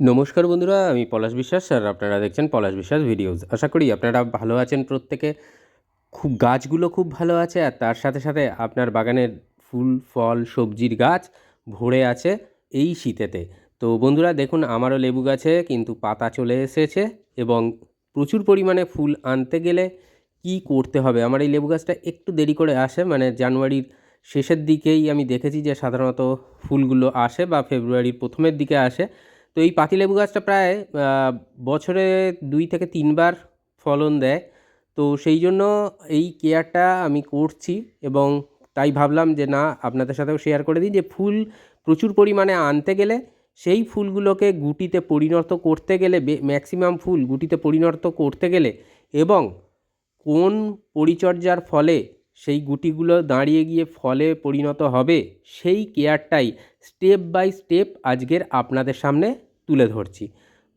নমস্কার বন্ধুরা, আমি পলাশ বিশ্বাস আর আপনারা দেখছেন পলাশ বিশ্বাস ভিডিওস। আশা করি আপনারা ভালো আছেন, প্রত্যেকে খুব গাছগুলো খুব ভালো আছে আর তার সাথে সাথে আপনার বাগানের ফুল, ফল, সবজির গাছ ভরে আছে এই শীতেতে। তো বন্ধুরা, দেখুন, আমারও লেবু গাছে কিন্তু পাতা চলে এসেছে এবং প্রচুর পরিমাণে ফুল আনতে গেলে কি করতে হবে? আমার এই লেবু গাছটা একটু দেরি করে আসে মানে জানুয়ারির শেষের দিকেই আমি দেখেছি যে সাধারণত ফুলগুলো আসে বা ফেব্রুয়ারির প্রথমের দিকে আসে। তো এই পাতিলেবু গাছটা প্রায় বছরে দুই থেকে তিনবার ফলন দেয়। তো সেই জন্য এই কেয়ারটা আমি করছি এবং তাই ভাবলাম যে না, আপনাদের সাথেও শেয়ার করে দিই যে ফুল প্রচুর পরিমাণে আনতে গেলে সেই ফুলগুলোকে গুটিতে পরিণত করতে গেলে ম্যাক্সিমাম ফুল গুটিতে পরিণত করতে গেলে এবং কোন পরিচর্যার ফলে সেই গুটিগুলো দাঁড়িয়ে গিয়ে ফলে পরিণত হবে, সেই কেয়ারটাই স্টেপ বাই স্টেপ আজকের আপনাদের সামনে তুলে ধরছি।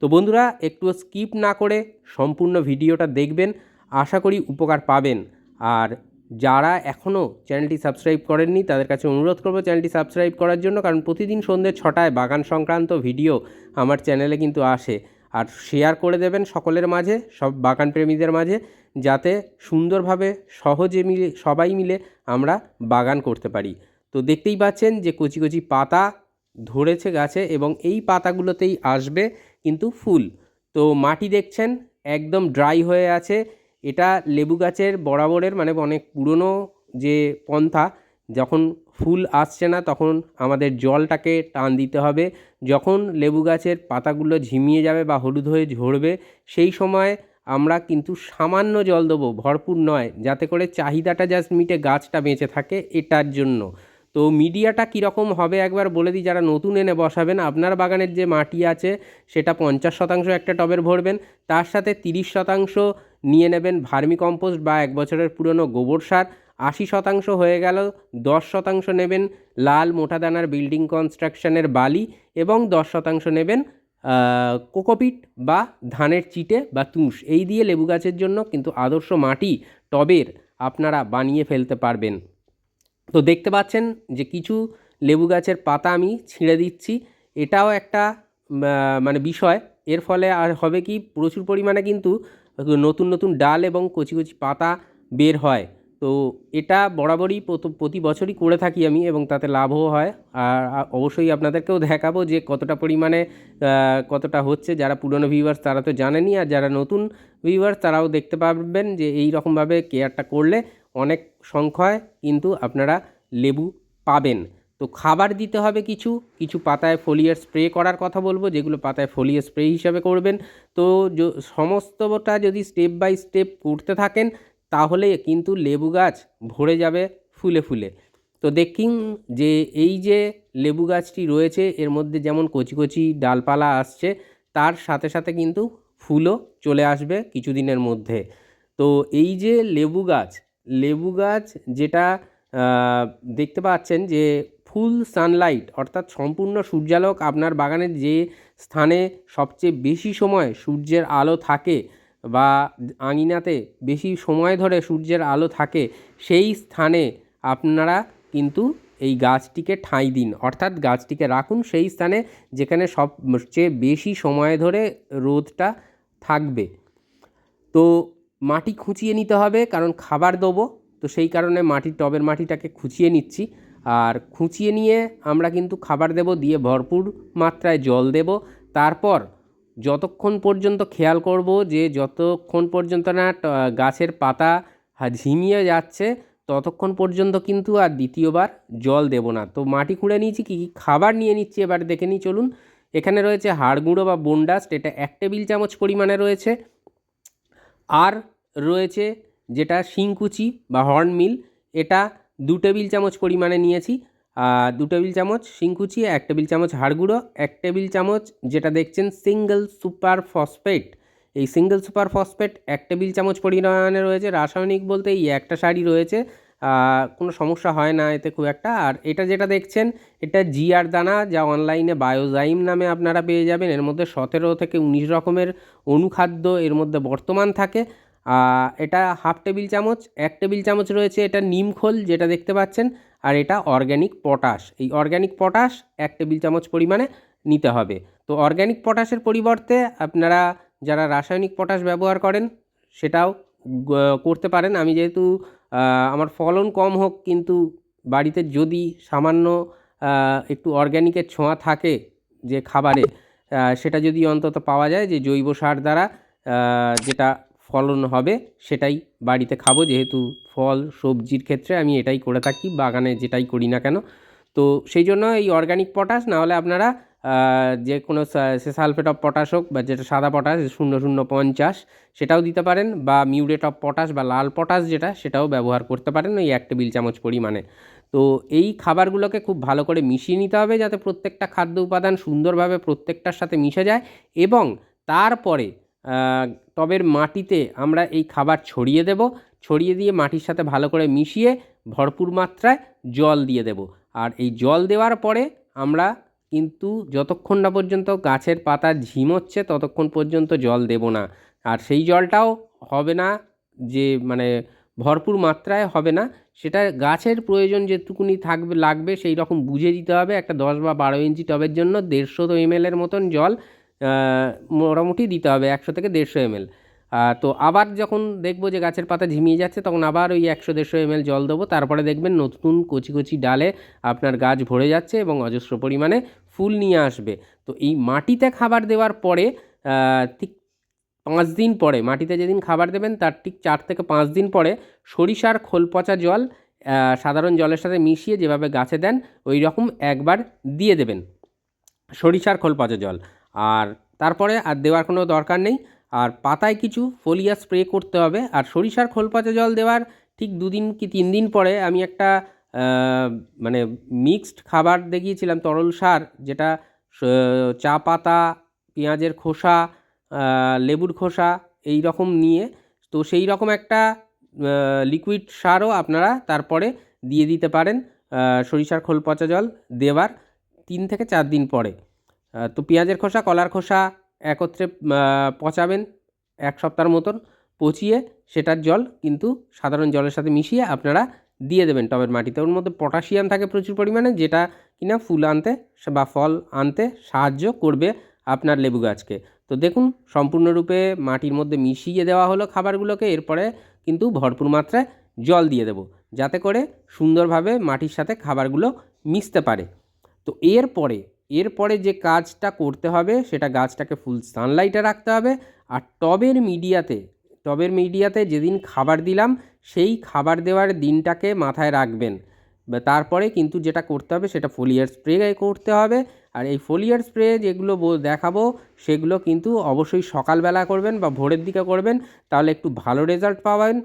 তো বন্ধুরা একটু স্কিপ না করে সম্পূর্ণ ভিডিওটা দেখবেন, আশা করি উপকার পাবেন। আর যারা এখনও চ্যানেলটি সাবস্ক্রাইব করেননি, তাদের কাছে অনুরোধ করব চ্যানেলটি সাবস্ক্রাইব করার জন্য, কারণ প্রতিদিন সন্ধ্যে ছটায় বাগান সংক্রান্ত ভিডিও আমার চ্যানেলে কিন্তু আসে। আর শেয়ার করে দেবেন সকলের মাঝে, সব বাগান প্রেমীদের মাঝে যাতে সুন্দরভাবে সহজে মিলে, সবাই মিলে আমরা বাগান করতে পারি। তো দেখতেই পাচ্ছেন যে কচি কচি পাতা ধরেছে গাছে এবং এই পাতাগুলোতেই আসবে কিন্তু ফুল। তো মাটি দেখছেন একদম ড্রাই হয়ে আছে। এটা লেবু গাছের বরাবরের মানে অনেক পুরনো যে পন্থা, যখন ফুল আসছে না তখন আমাদের জলটাকে টান দিতে হবে। যখন লেবু গাছের পাতাগুলো ঝিমিয়ে যাবে বা হলুদ হয়ে ঝরবে, সেই সময় আমরা কিন্তু সামান্য জল দেবো, ভরপুর নয়। যাতে করে চাহিদাটা জাস্ট মিটে, গাছটা বেঁচে থাকে এটার জন্য। তো মিডিয়াটা কীরকম হবে একবার বলে দিই, যারা নতুন এনে বসাবেন, আপনার বাগানের যে মাটি আছে, সেটা পঞ্চাশ শতাংশ একটা টবের ভরবেন, তার সাথে তিরিশ শতাংশ নিয়ে নেবেন ভার্মি কম্পোস্ট বা এক বছরের পুরনো গোবর সার, আশি শতাংশ হয়ে গেল, দশ শতাংশ নেবেন লাল মোটা দানার বিল্ডিং কনস্ট্রাকশনের বালি, এবং দশ শতাংশ নেবেন কোকোপিট বা ধানের চিটে বা তুষ, এই দিয়ে লেবু গাছের জন্য কিন্তু আদর্শ মাটি টবের আপনারা বানিয়ে ফেলতে পারবেন। তো দেখতে পাচ্ছেন যে কিছু লেবু গাছের পাতা আমি ছিঁড়ে দিচ্ছি। এটাও একটা মানে বিষয়। এর ফলে আর হবে কি, প্রচুর পরিমাণে কিন্তু নতুন নতুন ডাল এবং কচি কচি পাতা বের হয়। তো এটা বরাবরই প্রত- বছরই করে থাকি আমি এবং তাতে লাভও হয়। আর অবশ্যই আপনাদেরকেও দেখাবো যে কতটা পরিমাণে কতটা হচ্ছে। যারা পুরনো ভিউয়ার্স তারা তো জানেনই আর যারা নতুন ভিউয়ার্স তারাও দেখতে পারবেন যে এই রকমভাবে কেয়ারটা করলে অনেক সংখ্যায় কিন্তু আপনারা লেবু পাবেন। তো খাবার দিতে হবে কিছু কিছু পাতায় ফোলিয়ার স্প্রে করার কথা বলব, যেগুলো পাতায় ফোলিয়ার স্প্রে হিসাবে করবেন। তো সমস্তটা যদি স্টেপ বাই স্টেপ করতে থাকেন তাহলে কিন্তু লেবু গাছ ভরে যাবে ফুলে ফুলে। তো দেখুন যে এই যে লেবু গাছটি রয়েছে, এর মধ্যে যেমন কচি কচি ডালপালা আসছে, তার সাথে সাথে কিন্তু ফুলও চলে আসবে কিছুদিনের মধ্যে। তো এই যে লেবু গাছ লেবু গাছ যেটা দেখতে পাচ্ছেন যে ফুল সানলাইট, অর্থাৎ সম্পূর্ণ সূর্যালোক আপনার বাগানের যে স্থানে সবচেয়ে বেশি সময় সূর্যের আলো থাকে বা আঙিনাতে বেশি সময় ধরে সূর্যের আলো থাকে, সেই স্থানে আপনারা কিন্তু এই গাছটিকে ঠাঁই দিন। অর্থাৎ গাছটিকে রাখুন সেই স্থানে যেখানে সবচেয়ে বেশি সময় ধরে রোদটা থাকবে। তো মাটি খুঁচিয়ে নিতে হবে, কারণ খাবার দেবো। তো সেই কারণে মাটির, টবের মাটিটাকে খুঁচিয়ে নিচ্ছি। আর খুঁচিয়ে নিয়ে আমরা কিন্তু খাবার দেব, দিয়ে ভরপুর মাত্রায় জল দেব। তারপর যতক্ষণ পর্যন্ত খেয়াল করব যে যতক্ষণ পর্যন্ত না গাছের পাতা ঝিমিয়ে যাচ্ছে, ততক্ষণ পর্যন্ত কিন্তু আর দ্বিতীয়বার জল দেব না। তো মাটি খুঁড়ে নিয়েছি, কী কী খাবার নিয়ে নিচ্ছি এবার দেখে নিই, চলুন। এখানে রয়েছে হাড় গুঁড়ো বা বোনডাস্ট, এটা এক টেবিল চামচ পরিমাণে রয়েছে। আর রয়েছে যেটা শিংকুচি বা হর্ন মিল এটা দু টেবিল চামচ পরিমাণে নিয়েছি। দু টেবিল চামচ শিংকুচি এক টেবিল চামচ হাড়গুঁড়ো এক টেবিল চামচ যেটা দেখছেন সিঙ্গেল সুপার ফসফেট এই সিঙ্গেল সুপার ফসফেট এক টেবিল চামচ পরিমাণে রয়েছে, রাসায়নিক বলতে এই একটা শাড়ি রয়েছে। কোনো সমস্যা হয় না এতে খুব একটা। আর এটা যেটা দেখছেন, এটা জিআর দানা যা অনলাইনে বায়োজাইম নামে আপনারা পেয়ে যাবেন। এর মধ্যে সতেরো থেকে উনিশ রকমের অনুখাদ্য এর মধ্যে বর্তমান থাকে। এটা হাফ টেবিল চামচ, এক টেবিল চামচ রয়েছে এটা নিমখোল যেটা দেখতে পাচ্ছেন, আর এটা অর্গ্যানিক পটাশ। এই অর্গ্যানিক পটাশ এক টেবিল চামচ পরিমাণে নিতে হবে। তো অর্গ্যানিক পটাশের পরিবর্তে আপনারা যারা রাসায়নিক পটাশ ব্যবহার করেন সেটাও করতে পারেন। আমি যেহেতু আমার ফলন কম হোক, কিন্তু বাড়িতে যদি সামান্য একটু অর্গ্যানিকের ছোঁয়া থাকে যে খাবারে সেটা যদি অন্তত পাওয়া যায় যে জৈব সার দ্বারা যেটা ফলন হবে, সেটাই বাড়িতে খাব। যেহেতু ফল, সবজির ক্ষেত্রে আমি এটাই করে থাকি, বাগানে যেটাই করি না কেন। তো সেই জন্য এই অর্গ্যানিক পটাশ না হলে আপনারা যে কোনো সা- সালফেট অফ পটাশ হোক বা যেটা সাদা পটাশ শূন্য শূন্য পঞ্চাশ, সেটাও দিতে পারেন। বা মিউরেট অফ পটাশ বা লাল পটাশ যেটা, সেটাও ব্যবহার করতে পারেন ওই এক টেবিল চামচ পরিমাণে। তো এই খাবারগুলোকে খুব ভালো করে মিশিয়ে নিতে হবে যাতে প্রত্যেকটা খাদ্য উপাদান সুন্দরভাবে প্রত্যেকটার সাথে মিশে যায় এবং তারপরে টবের মাটিতে আমরা এই খাবার ছড়িয়ে দেব। ছড়িয়ে দিয়ে মাটির সাথে ভালো করে মিশিয়ে ভরপুর মাত্রায় জল দিয়ে দেব। আর এই জল দেওয়ার পরে আমরা কিন্তু যতক্ষণ না পর্যন্ত গাছের পাতা ঝিমোচ্ছে ততক্ষণ পর্যন্ত জল দেব না। আর সেই জলটাও হবে না যে মানে ভরপুর মাত্রায় হবে না। সেটা গাছের প্রয়োজন যেটুকুনি থাকবে, লাগবে সেই রকম বুঝে দিতে হবে। একটা দশ বা বারো ইঞ্চি টবের জন্য দেড়শো এমএলের মতন জল মোটামুটি দিতে হবে একশো থেকে দেড়শো এমএল। তো আবার যখন দেখব যে গাছের পাতা ঝিমিয়ে যাচ্ছে, তখন আবার ওই একশো দেড়শো এমএল জল দেবো। তারপরে দেখবেন নতুন কচি কচি ডালে আপনার গাছ ভরে যাচ্ছে এবং অজস্র পরিমাণে ফুল নিয়ে আসবে। তো এই মাটিতে খাবার দেওয়ার পরে ঠিক পাঁচ দিন পরে, মাটিতে যেদিন খাবার দেবেন, তার ঠিক চার থেকে পাঁচ দিন পরে সরিষার খোল পচা জল সাধারণ জলের সাথে মিশিয়ে যেভাবে গাছে দেন ওই রকম একবার দিয়ে দেবেন সরিষার খোল পচা জল। আর তারপরে আর দেওয়ার কোনো দরকার নেই। আর পাতায় কিছু ফোলিয়া স্প্রে করতে হবে। আর সরিষার খোল পচা জল দেওয়ার ঠিক দুদিন কি তিন দিন পরে আমি একটা মানে মিক্সড খাবার দেখিয়েছিলাম, তরল সার, যেটা চা পাতা, পেঁয়াজের খোসা লেবুর খোসা এই রকম নিয়ে তো সেই রকম একটা লিকুইড সারও আপনারা তারপরে দিয়ে দিতে পারেন সরিষার খোল পচা জল দেওয়ার তিন থেকে চার দিন পরে। তো পেঁয়াজের খোসা, কলার খোসা একত্রে পচাবেন এক সপ্তাহের মতন, পচিয়ে সেটার জল কিন্তু সাধারণ জলের সাথে মিশিয়ে আপনারা দিয়ে দেবেন টবের মাটিতে। ওর মধ্যে পটাশিয়াম থাকে প্রচুর পরিমাণে, যেটা কিনা ফুল আনতে বা ফল আনতে সাহায্য করবে আপনার লেবু গাছকে। তো দেখুন, সম্পূর্ণরূপে মাটির মধ্যে মিশিয়ে দেওয়া হলো খাবারগুলোকে, এরপরে কিন্তু ভরপুর মাত্রায় জল দিয়ে দেবো, যাতে করে সুন্দরভাবে মাটির সাথে খাবারগুলো মিশতে পারে। তো এরপরে এরপরে যে কাজটা করতে হবে, সেটা গাছটাকে ফুল সানলাইটে রাখতে হবে। আর টবের মিডিয়াতে টবের মিডিয়াতে যেদিন খাবার দিলাম, সেই খাবার দেওয়ার দিনটাকে মাথায় রাখবেন। তারপরে কিন্তু যেটা করতে হবে, সেটা ফোলিয়ার স্প্রে করতে হবে। আর এই ফোলিয়ার স্প্রে যেগুলো দেখাবো, সেগুলো কিন্তু অবশ্যই সকালবেলা করবেন বা ভোরের দিকে করবেন। তাহলে একটু ভালো রেজাল্ট পাবেন।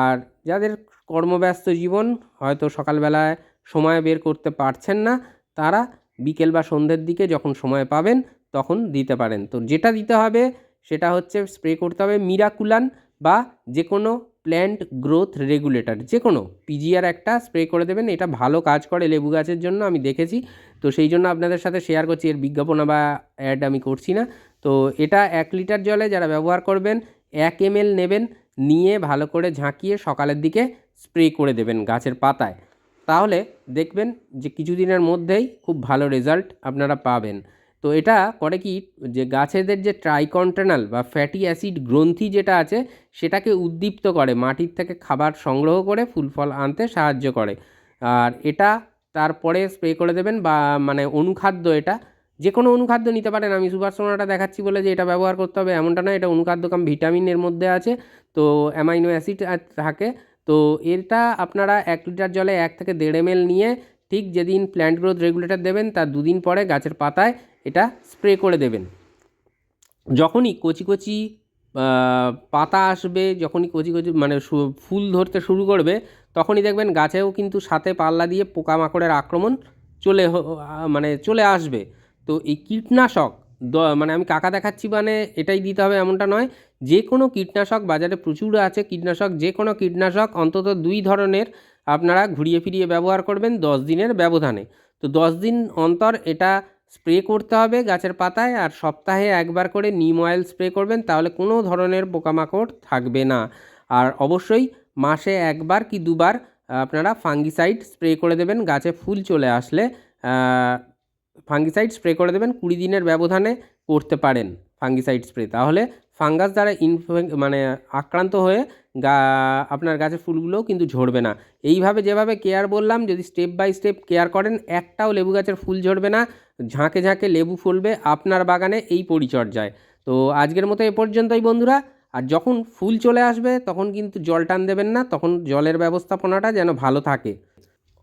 আর যাদের কর্মব্যস্ত জীবন, হয়তো সকালবেলায় সময় বের করতে পারছেন না, তারা বিকেল বা সন্ধ্যের দিকে যখন সময় পাবেন, তখন দিতে পারেন। তো যেটা দিতে হবে, সেটা হচ্ছে স্প্রে করতে হবে মিরাকুলান বা যে কোনো প্ল্যান্ট গ্রোথ রেগুলেটর যে কোনো পিজিআর একটা স্প্রে করে দেবেন, এটা ভালো কাজ করে লেবু গাছের জন্য, আমি দেখেছি। তো সেই জন্য আপনাদের সাথে শেয়ার করছি, এর বিজ্ঞাপনা বা অ্যাড আমি করছি না। তো এটা এক লিটার জলে যারা ব্যবহার করবেন, এক এম নেবেন, নিয়ে ভালো করে ঝাঁকিয়ে সকালের দিকে স্প্রে করে দেবেন গাছের পাতায়। তাহলে দেখবেন যে কিছুদিনের মধ্যেই খুব ভালো রেজাল্ট আপনারা পাবেন। তো এটা করে কি, যে গাছেদের যে ট্রাইকন্টেনাল বা ফ্যাটি অ্যাসিড গ্রন্থি যেটা আছে, সেটাকে উদ্দীপ্ত করে, মাটির থেকে খাবার সংগ্রহ করে ফুল ফল আনতে সাহায্য করে। আর এটা তারপরে স্প্রে করে দেবেন বা মানে অনুখাদ্য এটা, যে কোনো অনুখাদ্য নিতে পারেন। আমি সুপার সোনাটা দেখাচ্ছি বলে যে এটা ব্যবহার করতে হবে, এমনটা নয়, এটা অনুখাদ্য কাম ভিটামিনের মধ্যে আছে। তো অ্যামাইনো অ্যাসিড থাকে তো এটা আপনারা এক লিটার জলে এক থেকে দেড় এম নিয়ে ঠিক যেদিন প্ল্যান্ট গ্রোথ রেগুলেটর দেবেন তার দুদিন পরে গাছের পাতায় এটা স্প্রে করে দেবেন। যখনই কচি কচি পাতা আসবে, যখনই কচি কচি মানে ফুল ধরতে শুরু করবে, তখনই দেখবেন গাছেও কিন্তু সাথে পাল্লা দিয়ে পোকামাকড়ের আক্রমণ চলে মানে চলে আসবে। তো এই কীটনাশক মানে আমি কাকা দেখাচ্ছি মানে এটাই দিতে হবে এমনটা নয়। যে কোনো কীটনাশক বাজারে প্রচুর আছে, কীটনাশক যে কোনো কীটনাশক অন্তত দুই ধরনের আপনারা ঘুরিয়ে ফিরিয়ে ব্যবহার করবেন দশ দিনের ব্যবধানে। তো দশ দিন অন্তর এটা স্প্রে করতে হবে গাছের পাতায় আর সপ্তাহে একবার করে নিম অয়েল স্প্রে করবেন, তাহলে কোনো ধরনের পোকামাকড় থাকবে না। আর অবশ্যই মাসে একবার কি দুবার আপনারা ফাঙ্গিসাইড স্প্রে করে দেবেন, গাছে ফুল চলে আসলে ফাঙ্গিসাইড স্প্রে করে দেবেন, কুড়ি দিনের ব্যবধানে করতে পারেন ফাঙ্গিসাইড স্প্রে। তাহলে ফাঙ্গাস দ্বারা ইনফে মানে আক্রান্ত হয়ে গা, আপনার গাছের ফুলগুলোও কিন্তু ঝরবে না। এইভাবে যেভাবে কেয়ার বললাম, যদি স্টেপ বাই স্টেপ কেয়ার করেন, একটাও লেবু গাছের ফুল ঝরবে না, ঝাঁকে ঝাঁকে লেবু ফুলবে আপনার বাগানে এই পরিচর্যায়। তো আজকের মতো এ পর্যন্তই বন্ধুরা, আর যখন ফুল চলে আসবে, তখন কিন্তু জল টান দেবেন না, তখন জলের ব্যবস্থাপনাটা যেন ভালো থাকে।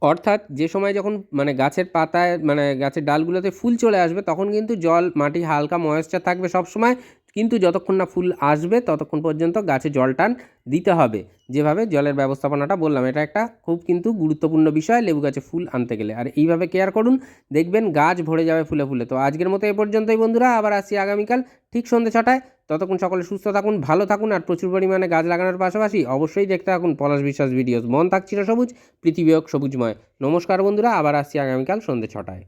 অর্থাৎ যে সময় যখন মানে গাছের পাতায় মানে গাছের ডালগুলোতে ফুল চলে আসবে, তখন কিন্তু জল, মাটি, হালকা ময়েশ্চার থাকবে সব সময়। কিন্তু যতক্ষণ না ফুল আসবে, ততক্ষণ পর্যন্ত গাছে জল টান দিতে হবে। যেভাবে জলের ব্যবস্থাপনাটা বললাম, এটা একটা খুব কিন্তু গুরুত্বপূর্ণ বিষয়, লেবু গাছে ফুল আনতে গেলে। আর এইভাবে কেয়ার করুন, দেখবেন গাছ ভরে যাবে ফুলে ফুলে। তো আজকের মতো এ পর্যন্তই বন্ধুরা, আবার আসছি আগামীকাল ঠিক সন্ধ্যে ছটায়। ততক্ষণ সকলে সুস্থ থাকুন, ভালো থাকুন, আর প্রচুর পরিমাণে গাছ লাগানোর পাশাপাশি অবশ্যই দেখতে থাকুন পলাশ বিশ্বাস ভিডিওস মন থাকছিল সবুজ পৃথিবী সবুজময়। নমস্কার বন্ধুরা, আবার আসছি আগামীকাল সন্ধ্যে ছটায়।